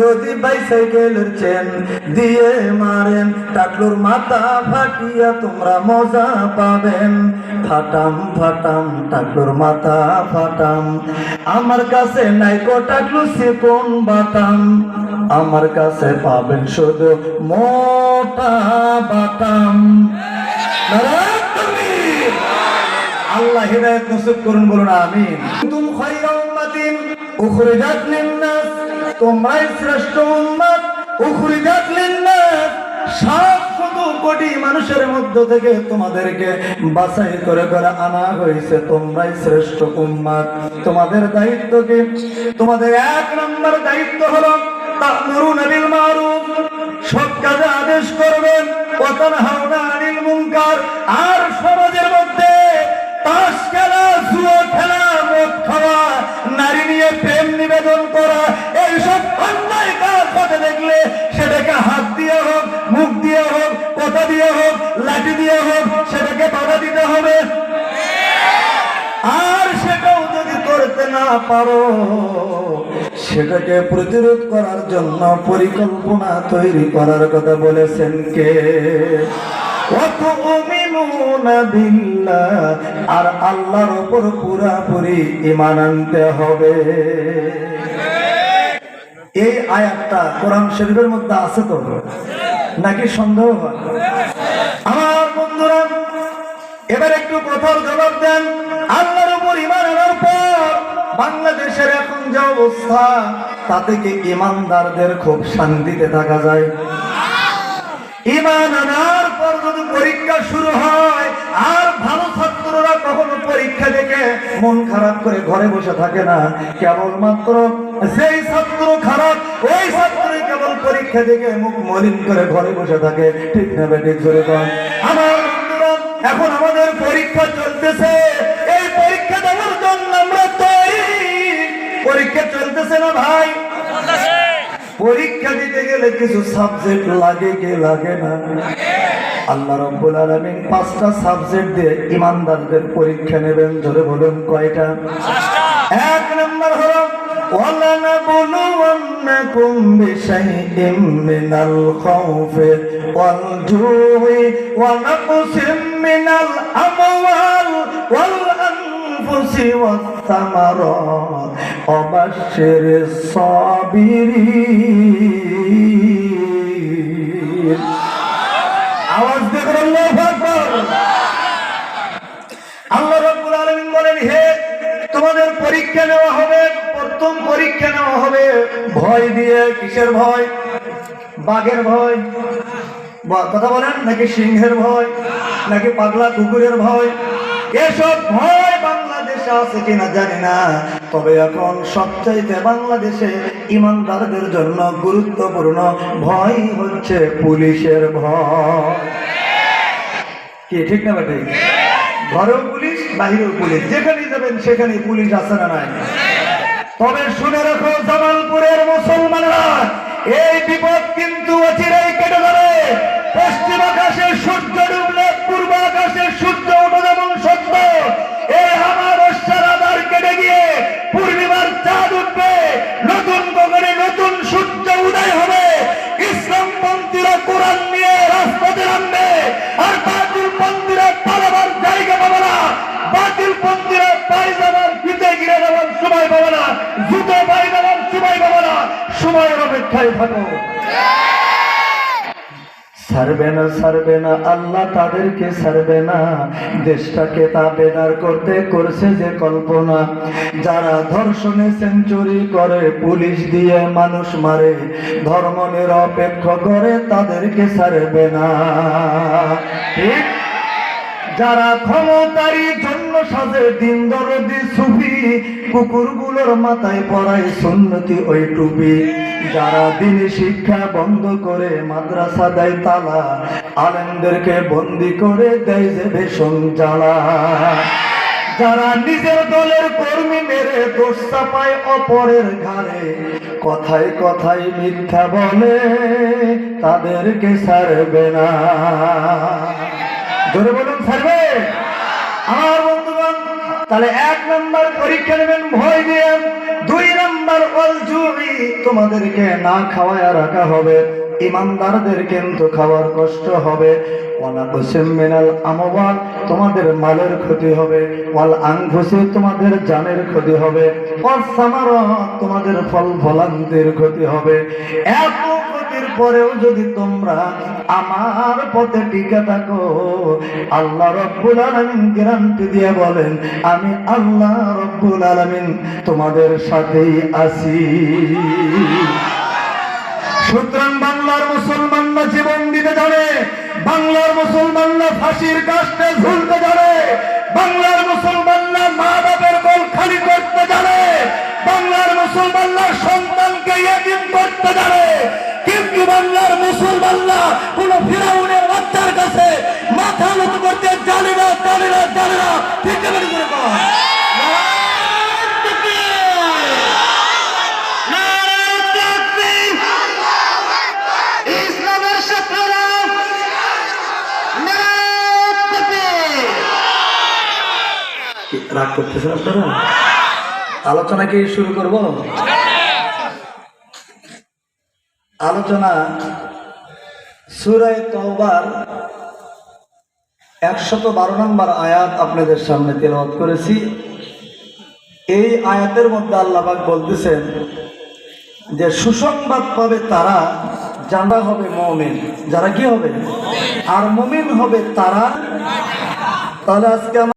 যদি চেন দিয়ে মারেন মাথা ফাটিয়া তোমরা মজা পাবেন। ফাটাম ফাটাম মাথা ফাটাম। আমার কাছে নাই কোন আমার কাছে পাবেন শুধু মোটা বাটাম। আল্লাহ হিদায়াত করুন, বলুন, আমিন। তুম খায়রা উম্মাতিন উখরিজাত তোমরাই শ্রেষ্ঠ উম্মত উখরিজাত লিন-নাস সাত শত কোটি মানুষের মধ্য থেকে তোমাদেরকে বাছাই করে করে আনা হয়েছে, তোমরাই শ্রেষ্ঠ উম্মত। তোমাদের দায়িত্ব কি? তোমাদের এক নম্বর দায়িত্ব হলো সৎ কাজে আদেশ করবেন। ওয়াতানহাউনা আনিল মুনকার। আর পারো। সেটাকে প্রতিরোধ করার জন্য পরিকল্পনা তৈরি করার কথা বলেছেন কে? আর আল্লাহর উপর পুরাপুরি ঈমান আনতে হবে। এই আয়াতটা কোরআন শরীফের মধ্যে আছে তো? নাকি সন্দেহ আমার বন্ধুরা, এবার একটু কথার জবাব দেন। আল্লাহর উপর ইমান আনার পর বাংলাদেশের এখন যে অবস্থা, তাতে কি ইমানদারদের খুব শান্তিতে থাকা যায়? ইমান আনার পর যদি পরীক্ষা শুরু হয়, আর ভালো ছাত্ররা কখনো পরীক্ষা দেখে মন খারাপ করে ঘরে বসে থাকে না। কেবলমাত্র সেই ছাত্র খারাপ, ওই ছাত্রই কেবল পরীক্ষা দেখে মুখ মলিন করে ঘরে বসে থাকে। ঠিক না বেঠিক জোরে আমার এখন আমাদের পরীক্ষা চলতেছে। চলতেছে না ভাই পরীক্ষা দিতে গেলে কিছু সাবজেক্ট লাগে কি লাগে না আল্লাহ রব্বুল আলামিন পাঁচটা সাবজেক্ট দিয়ে ইমানদারদের পরীক্ষা নেবেন ধরে বলুন কয়টা এক নম্বর হলো ولنبلونكم بشيء من الخوف والجوع ونقص من الأموال والأنفس والثمرات বাশের সাবিরি। আওয়াজ দেখুন আল্লাহ রাব্বুল আলামিন বলেন, হে, তোমাদের পরীক্ষা নেওয়া হবে, প্রথম পরীক্ষা নেওয়া হবে। ভয় দিয়ে, কিসের ভয়? বাঘের ভয়। কথা বলেন, নাকি সিংহের ভয়? নাকি পাগলা কুকুরের ভয়? এসব ভয় বাংলাদেশে আছে কিনা জানি না। তবে এখন সবচাইতে বাংলাদেশে ইমানদারদের জন্য গুরুত্বপূর্ণ ভয় হচ্ছে পুলিশের ভয়। কি, ঠিক না বেটে ঘরেও পুলিশ, বাহিরেও পুলিশ। যেখানে যাবেন সেখানে পুলিশ আছে না নাই? তবে শুনে রাখো, জামালপুরের মুসলমানরা, এই বিপদ কিন্তু অচিরেই সূর্য উদয় হবে। ইসলামপন্থীরা কোরআন নিয়ে রাজপথে নামবে। আর বাতিল পন্থীরা পালাবার জায়গা পাবে না। বাতিল পন্থীরা পায়জামার ফিতে গিরে দেওয়ার সময় পাবে না। জুতো দেওয়ার সময় পাবে না। সময়ের অপেক্ষায় থাকো। সারবে না সারবে না, আল্লাহ তাদেরকে সারবে না। দেশটাকে তা বেদার করতে করছে যে কল্পনা। যারা ধর্ষণে সেঞ্চুরি করে, পুলিশ দিয়ে মানুষ মারে, ধর্ম নিরপেক্ষ করে, তাদেরকে সারবে না। ঠিক? যারা ক্ষমতারই জন্য সাজে দিন দরদি সুফি, কুকুরগুলোর মাথায় পড়ায় সুন্নতি ওই টুপি। যারা দিন শিক্ষা বন্ধ করে মাদ্রাসা দেয় তালা, আলেমদেরকে বন্দি করে দেয় যে ভীষণ জ্বালা। যারা নিজের দলের কর্মী মেরে দোষ চাপায় অপরের ঘাড়ে, কথায় কথায় মিথ্যা বলে, তাদেরকে ছাড়বে না। জোরে বলুন, ছাড়বে? আমার তাহলে এক নম্বর পরীক্ষা নেবেন, ভয় দিয়ে। দুই নম্বর তোমাদেরকে না খাওয়ায় রাখা হবে। ইমানদারদের কিন্তু খাওয়ার কষ্ট হবে। তোমাদের মালের ক্ষতি হবে। ওয়াল তোমাদের জানের ক্ষতি হবে। তোমাদের ফল ফলান্তের ক্ষতি হবে। এত ক্ষতির পরেও যদি তোমরা আমার পথে টিকে থাকো, আল্লাহ রব্বুল আলামিন গ্যারান্টি দিয়ে বলেন, আমি আল্লাহ রব্বুল আলামিন তোমাদের সাথেই আছি। সুতরাং বাংলার মুসলমানরা জীবন দিতে জানে, বাংলার মুসলমানরা ফাঁসির কাস্টে ঝুলতে জানে, বাংলার মুসলমানরা মা বাপের কোল খালি করতে জানে, বাংলার মুসলমানরা সন্তানকে ইয়েতিম করতে জানে। বাংলার মুসলমানরা কোন ফিরাউনের বাচ্চার কাছে মাথা নত করতে জানে না জানে না জানে না। ঠিক করে। রাগ করতেছেন আপনারা? আলোচনা কি শুরু করব? আলোচনা সুরায় তওবার একশত বারো নম্বর আয়াত আপনাদের সামনে তেলাওয়াত করেছি। এই আয়াতের মধ্যে আল্লাহবাক বলতেছেন যে, সুসংবাদ পাবে তারা, যারা হবে মমিন। যারা কি হবে? আর মমিন হবে তারা। তাহলে আজকে